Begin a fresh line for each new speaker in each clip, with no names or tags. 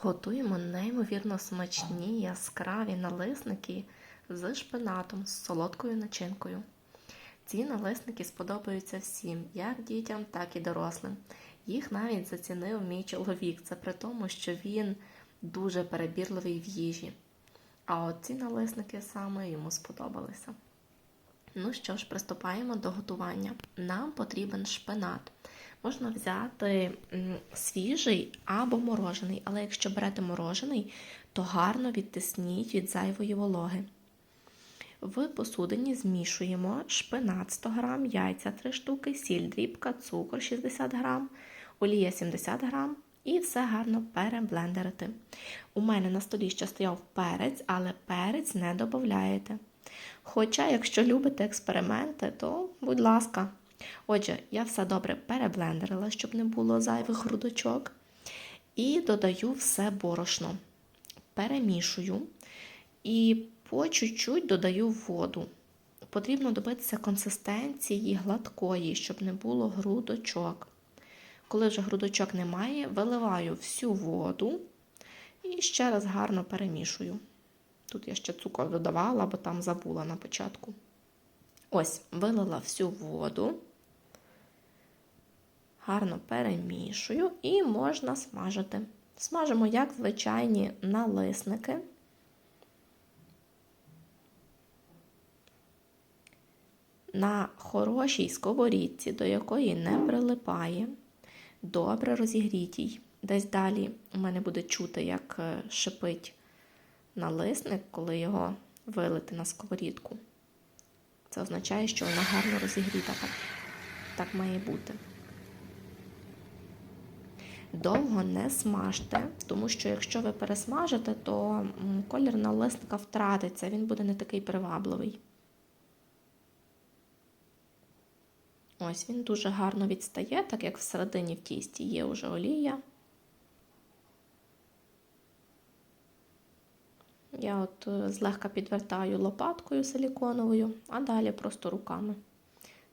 Готуємо неймовірно смачні яскраві налисники з шпинатом з солодкою начинкою. Ці налисники сподобаються всім, як дітям, так і дорослим. Їх навіть зацінив мій чоловік. Це при тому, що він дуже перебірливий в їжі. А от ці налисники саме йому сподобалися. Ну що ж, приступаємо до готування. Нам потрібен шпинат. Можна взяти свіжий або морожений, але якщо берете морожений, то гарно відтисніть від зайвої вологи. В посудині змішуємо шпинат 100 г, яйця 3 штуки, сіль дрібка, цукор 60 г, олія 70 г і все гарно переблендерити. У мене на столі ще стояв перець, але перець не додаєте. Хоча, якщо любите експерименти, то будь ласка. Отже, я все добре переблендерила, щоб не було зайвих грудочок. І додаю все борошно. Перемішую і по чуть-чуть додаю воду. Потрібно добитися консистенції гладкої, щоб не було грудочок. Коли вже грудочок немає, виливаю всю воду і ще раз гарно перемішую. Тут я ще цукор додавала, бо там забула на початку. Ось, вилила всю воду, гарно перемішую і можна смажити. Смажимо як звичайні налисники. На хорошій сковорідці, до якої не прилипає, добре розігрітій. Десь далі у мене буде чути, як шипить налисник, коли його вилити на сковорідку. Це означає, що вона гарно розігріта. Так, так має бути. Довго не смажте, тому що якщо ви пересмажите, то колір налисника втратиться, він буде не такий привабливий. Ось він дуже гарно відстає, так як всередині в тісті є вже олія. Я от е, злегка підвертаю лопаткою силіконовою, а далі просто руками.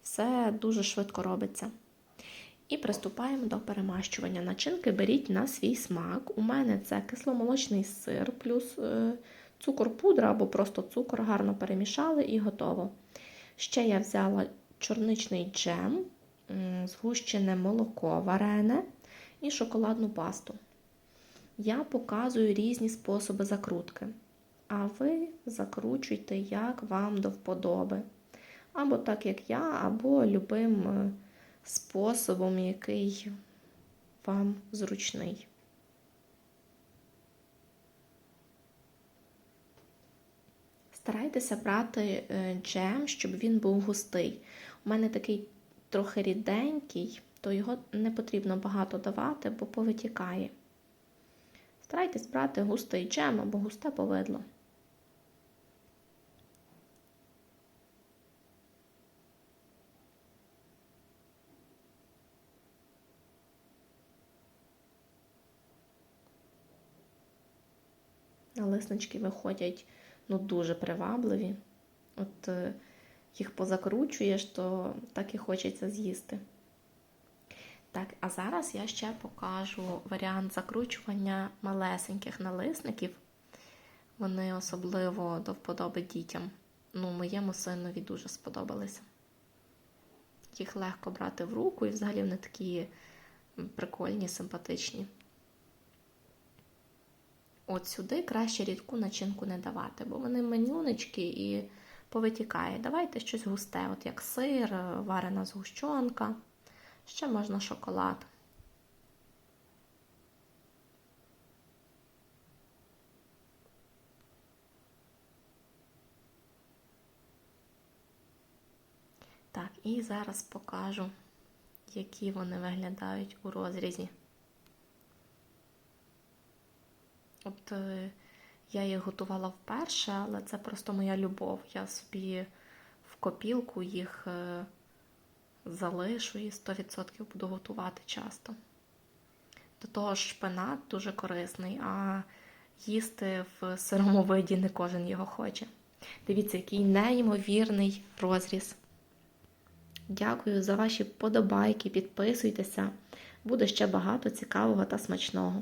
Все дуже швидко робиться. І приступаємо до перемащування. Начинки беріть на свій смак. У мене це кисломолочний сир, плюс е, цукор пудра або просто цукор, гарно перемішали і готово. Ще я взяла чорничний джем, згущене молоко варене і шоколадну пасту. Я показую різні способи закрутки. А ви закручуйте, як вам до вподоби. Або так, як я, або любим способом, який вам зручний. Старайтеся брати джем, щоб він був густий. У мене такий трохи ріденький, то його не потрібно багато давати, бо повитікає. Старайтесь брати густий джем або густе повидло. Налиснички виходять ну, дуже привабливі. От е, їх позакручуєш, то так і хочеться з'їсти. Так, а зараз я ще покажу варіант закручування малесеньких налисників. Вони особливо до вподоби дітям. Ну, моєму синові дуже сподобалися. Їх легко брати в руку і взагалі вони такі прикольні, симпатичні. От сюди краще рідку начинку не давати, бо вони менюнички і повитікає. Давайте щось густе, от як сир, варена згущенка, ще можна шоколад. Так, і зараз покажу, які вони виглядають у розрізі. От е, я їх готувала вперше, але це просто моя любов. Я собі в копілку їх е, залишу і 100% буду готувати часто. До того ж, шпинат дуже корисний, а їсти в сирому виді не кожен його хоче. Дивіться, який неймовірний розріз. Дякую за ваші подобайки, підписуйтеся. Буде ще багато цікавого та смачного.